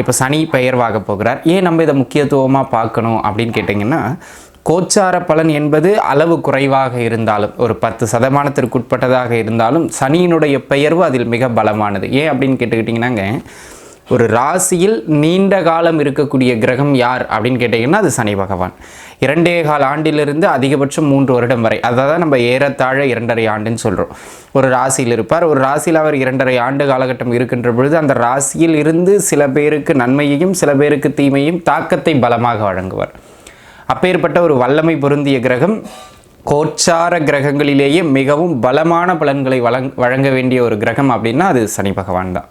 இப்போ சனி பெயர்வாக போகிறார். ஏன் நம்ம இதை முக்கியத்துவமாக பார்க்கணும் அப்படின்னு கேட்டிங்கன்னா கோச்சார பலன் என்பது அளவு குறைவாக இருந்தாலும் ஒரு பத்து சதமானத்திற்குட்பட்டதாக இருந்தாலும் சனியினுடைய பெயர்வு அதில் மிக பலமானது. ஏன் அப்படின்னு கேட்டுக்கிட்டிங்கன்னாங்க ஒரு ராசியில் நீண்ட காலம் இருக்கக்கூடிய கிரகம் யார் அப்படின்னு கேட்டிங்கன்னா அது சனி பகவான். இரண்டே கால ஆண்டிலிருந்து அதிகபட்சம் மூன்று வருடம் வரை அதாவது நம்ம ஏறத்தாழ இரண்டரை ஆண்டுன்னு சொல்கிறோம் ஒரு ராசியில் இருப்பார். ஒரு ராசியில் அவர் இரண்டரை ஆண்டு காலகட்டம் இருக்கின்ற பொழுது அந்த ராசியில் இருந்து சில பேருக்கு நன்மையையும் சில பேருக்கு தீமையும் தாக்கத்தை பலமாக வழங்குவார். அப்பேற்பட்ட ஒரு வல்லமை பொருந்திய கிரகம் கோச்சார கிரகங்களிலேயே மிகவும் பலமான பலன்களை வழங் வழங்க வேண்டிய ஒரு கிரகம் அப்படின்னா அது சனி பகவான் தான்.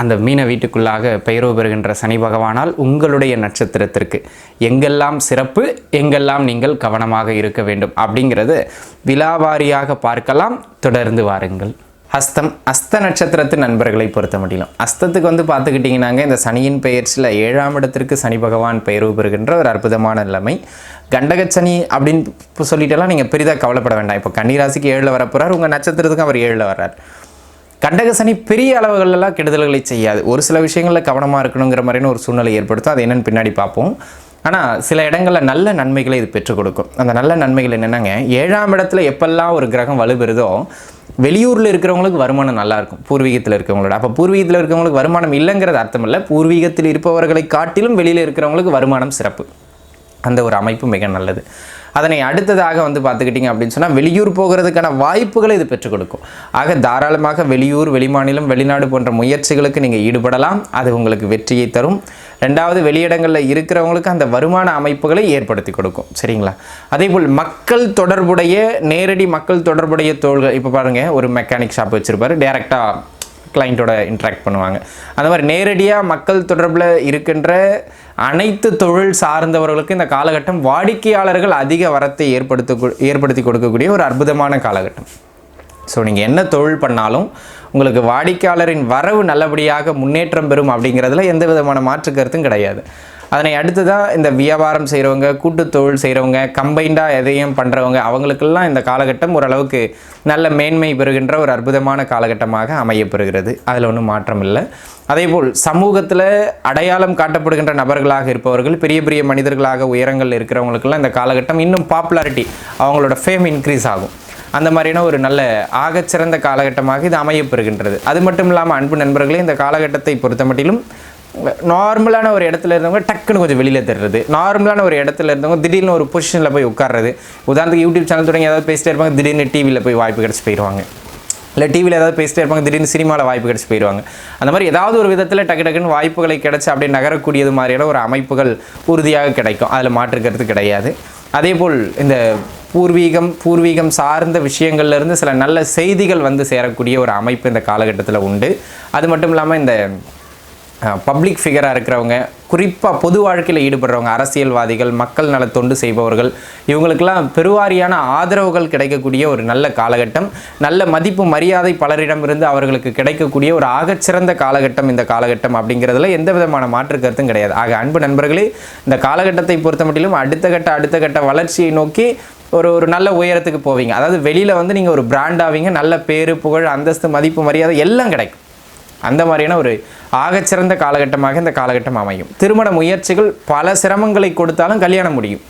அந்த மீன வீட்டுக்குள்ளாக பெயரோ பெறுகின்ற சனி பகவானால் உங்களுடைய நட்சத்திரத்திற்கு எங்கெல்லாம் சிறப்பு எங்கெல்லாம் நீங்கள் கவனமாக இருக்க வேண்டும் அப்படிங்கிறது விலாவாரியாக பார்க்கலாம். தொடர்ந்து வாருங்கள். ஹஸ்தம் அஸ்த நட்சத்திரத்து நண்பர்களை பொறுத்த முடியும் அஸ்தத்துக்கு வந்து பார்த்துக்கிட்டிங்கன்னாங்க இந்த சனியின் பெயர்ச்சியில் ஏழாம் இடத்திற்கு சனி பகவான் பெயர்வு பெறுகின்ற ஒரு அற்புதமான நிலைமை. கண்டகச்சனி அப்படின்னு சொல்லிட்டெல்லாம் நீங்கள் பெரிதாக கவலைப்பட வேண்டாம். இப்போ கன்னிராசிக்கு ஏழில் வரப்போகிறார் உங்கள் நட்சத்திரத்துக்கு அவர் ஏழில் வர்றார். கண்டகசனி பெரிய அளவுகளெல்லாம் கெடுதல்களை செய்யாது. ஒரு சில விஷயங்களில் கவனமாக இருக்கணுங்கிற மாதிரியான ஒரு சூழ்நிலை ஏற்படுத்தும். அது என்னன்னு பின்னாடி பார்ப்போம். ஆனால் சில இடங்களில் நல்ல நன்மைகளை இது பெற்றுக் கொடுக்கும். அந்த நல்ல நன்மைகள் என்னென்னங்க? ஏழாம் இடத்துல எப்பெல்லாம் ஒரு கிரகம் வலுபெறுதோ வெளியூரில் இருக்கிறவங்களுக்கு வருமானம் நல்லாயிருக்கும். பூர்வீகத்தில் இருக்கிறவங்களோட. அப்போ பூர்வீகத்தில் இருக்கிறவங்களுக்கு வருமானம் இல்லைங்கிறது அர்த்தம் இல்லை. பூர்வீகத்தில் இருப்பவர்களை காட்டிலும் வெளியில் இருக்கிறவங்களுக்கு வருமானம் சிறப்பு. அந்த ஒரு அமைப்பு மிக நல்லது. அதனை அடுத்ததாக வந்து பார்த்துக்கிட்டிங்க அப்படின்னு சொன்னால் வெளியூர் போகிறதுக்கான வாய்ப்புகளை இது பெற்றுக் கொடுக்கும். ஆக தாராளமாக வெளியூர் வெளிமாநிலம் வெளிநாடு போன்ற முயற்சிகளுக்கு நீங்கள் ஈடுபடலாம். அது உங்களுக்கு வெற்றியை தரும். ரெண்டாவது வெளியிடங்களில் இருக்கிறவங்களுக்கு அந்த வருமான அமைப்புகளை ஏற்படுத்தி கொடுக்கும். சரிங்களா? அதேபோல் மக்கள் தொடர்புடைய நேரடி மக்கள் தொடர்புடைய தோள்கள் இப்போ பாருங்கள் ஒரு மெக்கானிக் ஷாப் வச்சுருப்பாரு. டேரெக்டாக கிளைண்ட்டோட இன்ட்ராக்ட் பண்ணுவாங்க. அந்த மாதிரி நேரடியாக மக்கள் தொடர்பில் இருக்கின்ற அனைத்து தொழில் சார்ந்தவர்களுக்கு இந்த காலகட்டம் வாடிக்கையாளர்கள் அதிக வரத்தை ஏற்படுத்த ஏற்படுத்தி கொடுக்கக்கூடிய ஒரு அற்புதமான காலகட்டம். ஸோ நீங்கள் என்ன தொழில் பண்ணாலும் உங்களுக்கு வாடிக்கையாளரின் வரவு நல்லபடியாக முன்னேற்றம் பெறும் அப்படிங்கிறதுல எந்த விதமான மாற்று கருத்தும் கிடையாது. அதனை அடுத்ததாக இந்த வியாபாரம் செய்கிறவங்க கூட்டு தொழில் செய்கிறவங்க கம்பைண்டாக எதையும் பண்ணுறவங்க அவங்களுக்கெல்லாம் இந்த காலகட்டம் ஓரளவுக்கு நல்ல மேன்மை பெறுகின்ற ஒரு அற்புதமான காலகட்டமாக அமையப்பெறுகிறது. அதில் ஒன்றும் மாற்றம் இல்லை. அதேபோல் சமூகத்தில் அடையாளம் காட்டப்படுகின்ற நபர்களாக இருப்பவர்கள் பெரிய பெரிய மனிதர்களாக உயரங்கள் இருக்கிறவங்களுக்கெல்லாம் இந்த காலகட்டம் இன்னும் பாப்புலாரிட்டி அவங்களோட ஃபேம் இன்க்ரீஸ் ஆகும். அந்த மாதிரியான ஒரு நல்ல ஆகச்சிறந்த காலகட்டமாக இது அமையப்பெறுகின்றது. அது மட்டும் இல்லாமல் அன்பு நண்பர்களே இந்த காலகட்டத்தை பொறுத்த மட்டிலும் நார்மலான ஒரு இடத்துல இருந்தவங்க டக்குன்னு கொஞ்சம் வெளியில் தர்றது நார்மலான ஒரு இடத்துல இருந்தவங்க திடீர்னு ஒரு பொசிஷனில் போய் உட்கார்றது. உதாரணத்துக்கு யூடியூப் சேனல் தொடங்கி ஏதாவது பேசிட்டே இருப்பாங்க திடீர்னு டிவியில் போய் வாய்ப்பு கிடச்சி போயிடுவாங்க இல்லை டிவியில் ஏதாவது பேசிட்டே இருப்பாங்க திடீர்னு சினிமாவில் வாய்ப்பு கிடச்சி போயிடுவாங்க அந்த மாதிரி ஏதாவது ஒரு விதத்தில் டக்கு டக்குன்னு வாய்ப்புகளை கிடச்சி அப்படியே நகரக்கூடியது மாதிரியான ஒரு அமைப்புகள் உறுதியாக கிடைக்கும். அதில் மாற்றுக்கிறது கிடையாது. அதேபோல் இந்த பூர்வீகம் பூர்வீகம் சார்ந்த விஷயங்கள்லேருந்து சில நல்ல செய்திகள் வந்து சேரக்கூடிய ஒரு அமைப்பு இந்த காலகட்டத்தில் உண்டு. அது மட்டும் இல்லாமல் இந்த பப்ளிக் ஃபிகராக இருக்கிறவங்க குறிப்பாக பொது வாழ்க்கையில் ஈடுபடுறவங்க அரசியல்வாதிகள் மக்கள் நல தொண்டு செய்பவர்கள் இவங்களுக்கெல்லாம் பெருவாரியான ஆதரவுகள் கிடைக்கக்கூடிய ஒரு நல்ல காலகட்டம். நல்ல மதிப்பு மரியாதை பலரிடமிருந்து அவர்களுக்கு கிடைக்கக்கூடிய ஒரு ஆகச்சிறந்த காலகட்டம் இந்த காலகட்டம் அப்படிங்கிறதுல எந்த விதமான மாற்று கருத்தும் கிடையாது. ஆக அன்பு நண்பர்களே இந்த காலகட்டத்தை பொறுத்த மட்டிலும் அடுத்த கட்ட அடுத்த கட்ட வளர்ச்சியை நோக்கி ஒரு ஒரு நல்ல உயரத்துக்கு போவீங்க. அதாவது வெளியில் வந்து நீங்கள் ஒரு பிராண்ட் ஆவீங்க. நல்ல பேரு புகழ் அந்தஸ்து மதிப்பு மரியாதை எல்லாம் கிடைக்கும். அந்த மாதிரியான ஒரு ஆகச்சிறந்த காலகட்டமாக இந்த காலகட்டம் அமையும். திருமண முயற்சிகள் பல சிரமங்களை கொடுத்தாலும் கல்யாணம் முடியும்.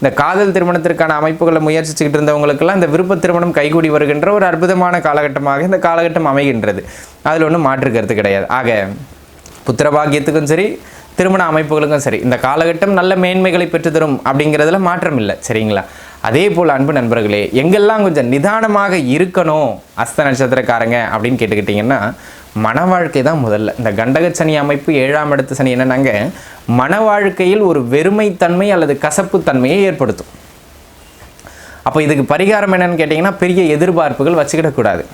இந்த காதல் திருமணத்திற்கான அமைப்புகளை முயற்சிச்சுக்கிட்டு இருந்தவங்களுக்கெல்லாம் இந்த விருப்ப திருமணம் கைகூடி வருகின்ற ஒரு அற்புதமான காலகட்டமாக இந்த காலகட்டம் அமைகின்றது. அதில் ஒன்றும் மாற்று கருத்து கிடையாது. ஆக புத்திரபாகியத்துக்கும் சரி திருமண அமைப்புகளுக்கும் சரி இந்த காலகட்டம் நல்ல மேன்மைகளை பெற்றுத்தரும் அப்படிங்கிறதுல மாற்றம் இல்லை சரிங்களா? அதே போல் அன்பு நண்பர்களே எங்கெல்லாம் கொஞ்சம் நிதானமாக இருக்கணும் அஸ்த நட்சத்திரக்காரங்க அப்படின்னு கேட்டுக்கிட்டிங்கன்னா மன வாழ்க்கை தான் முதல்ல. இந்த கண்டக சனி அமைப்பு ஏழாம் இடத்து சனி என்னன்னாங்க? மன வாழ்க்கையில் ஒரு வெறுமைத்தன்மை அல்லது கசப்புத்தன்மையை ஏற்படுத்தும். அப்போ இதுக்கு பரிகாரம் என்னன்னு கேட்டிங்கன்னா பெரிய எதிர்பார்ப்புகள் வச்சுக்கிடக்கூடாது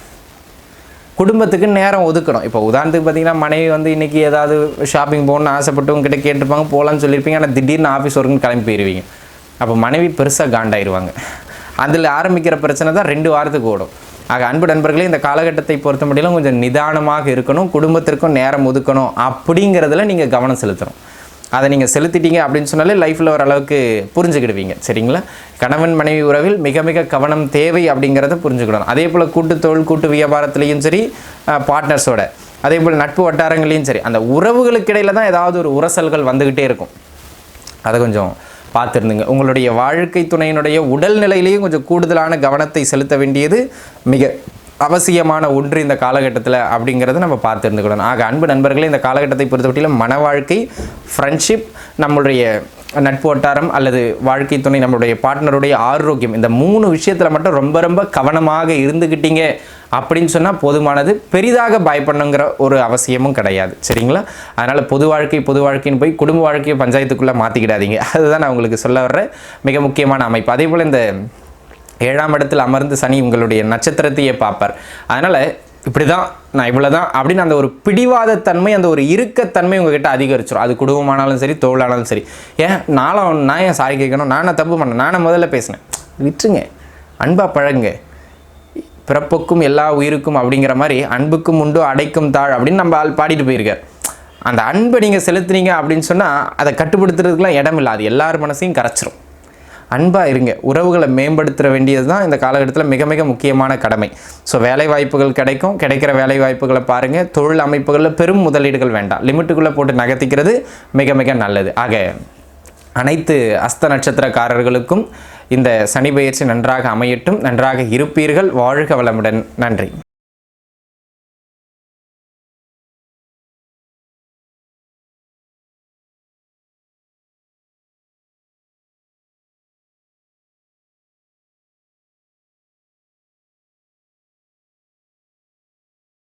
குடும்பத்துக்கு நேரம் ஒதுக்கணும். இப்போ உதாரணத்துக்கு பார்த்தீங்கன்னா மனைவி வந்து இன்றைக்கி ஏதாவது ஷாப்பிங் போகணும்னு ஆசைப்பட்டு உங்ககிட்ட கேட்டிருப்பாங்க போகலான்னு சொல்லியிருப்பீங்க ஆனால் திடீர்னு ஆஃபீஸ் ஒர்க்குன்னு கிளம்பி போயிடுவீங்க அப்போ மனைவி பெருசாக காண்டாயிருவாங்க. அதில் ஆரம்பிக்கிற பிரச்சனை தான் ரெண்டு வாரத்துக்கு ஓடும். ஆக அன்பு நண்பர்களே இந்த காலகட்டத்தை பொறுத்த முடியலும் கொஞ்சம் நிதானமாக இருக்கணும் குடும்பத்திற்கும் நேரம் ஒதுக்கணும் அப்படிங்கிறதுல நீங்கள் கவனம் செலுத்தணும். அதை நீங்கள் செலுத்திட்டீங்க அப்படின்னு சொன்னாலே லைஃப்பில் ஓரளவுக்கு புரிஞ்சுக்கிடுவீங்க. சரிங்களா? கணவன் மனைவி உறவில் மிக மிக கவனம் தேவை அப்படிங்கிறத புரிஞ்சுக்கிடணும். அதே போல் கூட்டு தொழில் கூட்டு வியாபாரத்துலேயும் சரி பார்ட்னர்ஸோட அதே போல் நட்பு வட்டாரங்களையும் சரி அந்த உறவுகளுக்கு இடையில தான் ஏதாவது ஒரு உரசல்கள் வந்துக்கிட்டே இருக்கும். அதை கொஞ்சம் பார்த்துருந்துங்க. உங்களுடைய வாழ்க்கை துணையினுடைய உடல் நிலையிலையும் கொஞ்சம் கூடுதலான கவனத்தை செலுத்த வேண்டியது மிக அவசியமான ஒன்று இந்த காலகட்டத்தில் அப்படிங்கிறத நம்ம பார்த்துருந்துக்கணும். ஆக அன்பு நண்பர்களே இந்த காலகட்டத்தை பொறுத்தவரையிலும் மன வாழ்க்கை ஃப்ரெண்ட்ஷிப் நம்மளுடைய நட்பு வட்டாரம் அல்லது வாழ்க்கை துணை நம்மளுடைய பார்ட்னருடைய ஆரோக்கியம் இந்த மூணு விஷயத்தில் மட்டும் ரொம்ப ரொம்ப கவனமாக இருந்துக்கிட்டீங்க அப்படின்னு சொன்னால் போதுமானது. பெரிதாக பயப்படணுங்கிற ஒரு அவசியமும் கிடையாது. சரிங்களா? அதனால் பொது வாழ்க்கை பொது வாழ்க்கைன்னு போய் குடும்ப வாழ்க்கையை பஞ்சாயத்துக்குள்ளே மாற்றிக்கிடாதீங்க அதுதான் நான் உங்களுக்கு சொல்ல வர்ற மிக முக்கியமான அமைப்பு. அதே போல் இந்த ஏழாம் இடத்தில் அமர்ந்து சனி உங்களுடைய நட்சத்திரத்தையே பார்ப்பார். அதனால் இப்படி தான் நான் இவ்வளோ தான் அப்படின்னு அந்த ஒரு பிடிவாதத்தன்மை அந்த ஒரு இறுக்கத்தன்மை உங்ககிட்ட அதிகரிச்சிடும் அது குடும்பமானாலும் சரி தொழிலானாலும் சரி. ஏன்? நானும் நான் ஏன் சாரி கேட்கணும்? நானே தப்பு பண்ணேன்? நானே முதல்ல பேசினேன். விட்டுருங்க. அன்பாக பழங்க பிறப்புக்கும் எல்லா உயிருக்கும் அப்படிங்கிற மாதிரி அன்புக்கும் உண்டு அடைக்கும் தாழ் அப்படின்னு நம்ம ஆள் பாடிட்டு போயிருக்கார் அந்த அன்பை நீங்கள் செலுத்துனீங்க அப்படின்னு சொன்னால் அதை கட்டுப்படுத்துறதுக்குலாம் இடம் இல்லை. அது எல்லார் மனசையும் கரைச்சிரும். அன்பாக இருங்க. உறவுகளை மேம்படுத்த வேண்டியது தான் இந்த காலகட்டத்தில் மிக மிக முக்கியமான கடமை. ஸோ வேலை வாய்ப்புகள் கிடைக்கும். கிடைக்கிற வேலை வாய்ப்புகளை பாருங்கள் தொழில் அமைப்புகளில் பெரும் முதலீடுகள் வேண்டாம். லிமிட்டுக்குள்ளே போட்டு நகர்த்திக்கிறது மிக மிக நல்லது. ஆக அனைத்து அஸ்த நட்சத்திரக்காரர்களுக்கும் இந்த சனி பயிற்சி நன்றாக அமையட்டும். நன்றாக இருப்பீர்கள். வாழ்க வளமுடன். நன்றி.